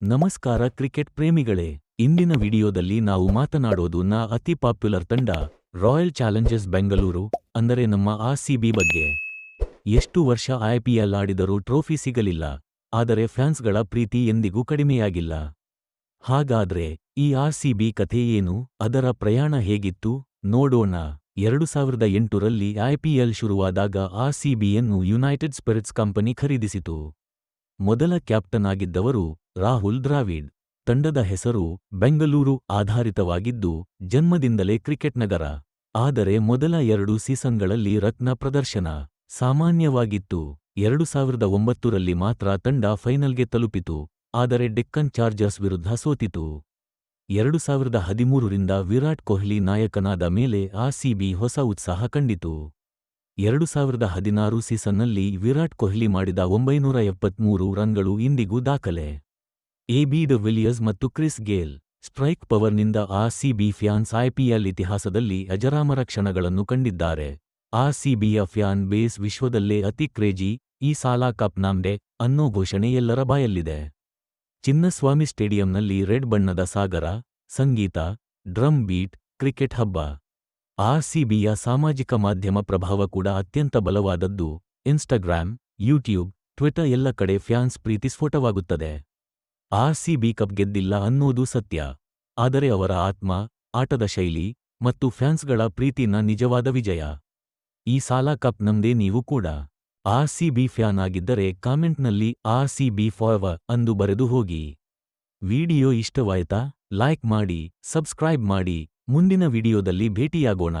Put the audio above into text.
ನಮಸ್ಕಾರ ಕ್ರಿಕೆಟ್ ಪ್ರೇಮಿಗಳೇ, ಇಂದಿನ ವಿಡಿಯೋದಲ್ಲಿ ನಾವು ಮಾತನಾಡೋದು ನ ಅತಿ ಪಾಪ್ಯುಲರ್ ತಂಡ ರಾಯಲ್ ಚಾಲೆಂಜರ್ಸ್ ಬೆಂಗಳೂರು, ಅಂದರೆ ನಮ್ಮ ಆರ್ಸಿಬಿ ಬಗ್ಗೆ. ಎಷ್ಟು ವರ್ಷ ಐಪಿಎಲ್ ಆಡಿದರೂ ಟ್ರೋಫಿ ಸಿಗಲಿಲ್ಲ, ಆದರೆ ಫ್ಯಾನ್ಸ್ಗಳ ಪ್ರೀತಿ ಎಂದಿಗೂ ಕಡಿಮೆಯಾಗಿಲ್ಲ. ಹಾಗಾದ್ರೆ ಈ ಆರ್ಸಿಬಿ ಕಥೆ ಏನು, ಅದರ ಪ್ರಯಾಣ ಹೇಗಿತ್ತು, ನೋಡೋಣ. ಎರಡು ಸಾವಿರದ ಎಂಟರಲ್ಲಿ ಐಪಿಎಲ್ ಶುರುವಾದಾಗ ಆರ್ಸಿಬಿಯನ್ನು ಯುನೈಟೆಡ್ ಸ್ಪಿರಿಟ್ಸ್ ಕಂಪನಿ ಖರೀದಿಸಿತು. ಮೊದಲ ಕ್ಯಾಪ್ಟನ್ ಆಗಿದ್ದವರು ರಾಹುಲ್ ದ್ರಾವಿಡ್ ತಂಡದ ಹೆಸರು ಬೆಂಗಳೂರು ಆಧಾರಿತವಾಗಿದ್ದು, ಜನ್ಮದಿಂದಲೇ ಕ್ರಿಕೆಟ್ ನಗರ. ಆದರೆ ಮೊದಲ ಎರಡು ಸೀಸನ್ಗಳಲ್ಲಿ ರತ್ನ ಪ್ರದರ್ಶನ ಸಾಮಾನ್ಯವಾಗಿತ್ತು. ಎರಡು ಸಾವಿರದ ಒಂಬತ್ತರಲ್ಲಿ ಮಾತ್ರ ತಂಡ ಫೈನಲ್ಗೆ ತಲುಪಿತು. ಆದರೆ ಡೆಕ್ಕನ್ ಚಾರ್ಜರ್ಸ್ ವಿರುದ್ಧ ಸೋತಿತು. ಎರಡು ಸಾವಿರದ ಹದಿಮೂರರಿಂದ ವಿರಾಟ್ ಕೊಹ್ಲಿ ನಾಯಕನಾದ ಮೇಲೆ ಆರ್ಸಿಬಿ ಹೊಸ ಉತ್ಸಾಹ ಕಂಡಿತು. ಎರಡು ಸಾವಿರದ ಹದಿನಾರು ಸೀಸನ್ನಲ್ಲಿ ವಿರಾಟ್ ಕೊಹ್ಲಿ ಮಾಡಿದ ಒಂಬೈನೂರ ಎಪ್ಪತ್ಮೂರು ರನ್ಗಳು ಇಂದಿಗೂ ದಾಖಲೆ. ಎಬಿ ಡ ವಿಲಿಯರ್ಸ್ ಮತ್ತು ಕ್ರಿಸ್ ಗೇಲ್ ಸ್ಟ್ರೈಕ್ ಪವರ್ನಿಂದ ಆರ್ಸಿಬಿ ಫ್ಯಾನ್ಸ್ ಐಪಿಎಲ್ ಇತಿಹಾಸದಲ್ಲಿ ಅಜರಾಮರ ಕ್ಷಣಗಳನ್ನು ಕಂಡಿದ್ದಾರೆ. ಆರ್ಸಿಬಿಯ ಫ್ಯಾನ್ ಬೇಸ್ ವಿಶ್ವದಲ್ಲೇ ಅತಿ ಕ್ರೇಜಿ ಈ ಸಾಲ ಕಪ್ ನಾಮ್ಡೆ ಅನ್ನೋ ಘೋಷಣೆ ಎಲ್ಲರ ಬಾಯಲ್ಲಿದೆ. ಚಿನ್ನಸ್ವಾಮಿ ಸ್ಟೇಡಿಯಂನಲ್ಲಿ ರೆಡ್ ಬಣ್ಣದ ಸಾಗರ, ಸಂಗೀತ, ಡ್ರಮ್ ಬೀಟ್, ಕ್ರಿಕೆಟ್ ಹಬ್ಬ. ಆರ್ಸಿಬಿಯ ಸಾಮಾಜಿಕ ಮಾಧ್ಯಮ ಪ್ರಭಾವ ಕೂಡ ಅತ್ಯಂತ ಬಲವಾದದ್ದು. ಇನ್ಸ್ಟಾಗ್ರಾಮ್, ಯೂಟ್ಯೂಬ್, ಟ್ವಿಟರ್ ಎಲ್ಲ ಕಡೆ ಫ್ಯಾನ್ಸ್ ಪ್ರೀತಿ ಸ್ಫೋಟವಾಗುತ್ತದೆ ಆರ್ಸಿಬಿ ಕಪ್ ಗೆದ್ದಿಲ್ಲ ಅನ್ನೋದು ಸತ್ಯ. ಆದರೆ ಅವರ ಆತ್ಮ, ಆಟದ ಶೈಲಿ ಮತ್ತು ಫ್ಯಾನ್ಸ್ಗಳ ಪ್ರೀತಿನ ನಿಜವಾದ ವಿಜಯ. ಈ ಸಾಲ ಕಪ್ ನಮ್ದೇ ನೀವು ಕೂಡ. ಆರ್ಸಿಬಿ ಫ್ಯಾನ್ ಆಗಿದ್ದರೆ ಕಾಮೆಂಟ್ನಲ್ಲಿ ಆರ್ಸಿಬಿ ಫಾರ್ವರ್ ಅಂದು ಬರೆದು ಹೋಗಿ. ವಿಡಿಯೋ ಇಷ್ಟವಾಯ್ತಾ? ಲೈಕ್ ಮಾಡಿ, ಸಬ್ಸ್ಕ್ರೈಬ್ ಮಾಡಿ. ಮುಂದಿನ ವಿಡಿಯೋದಲ್ಲಿ ಭೇಟಿಯಾಗೋಣ.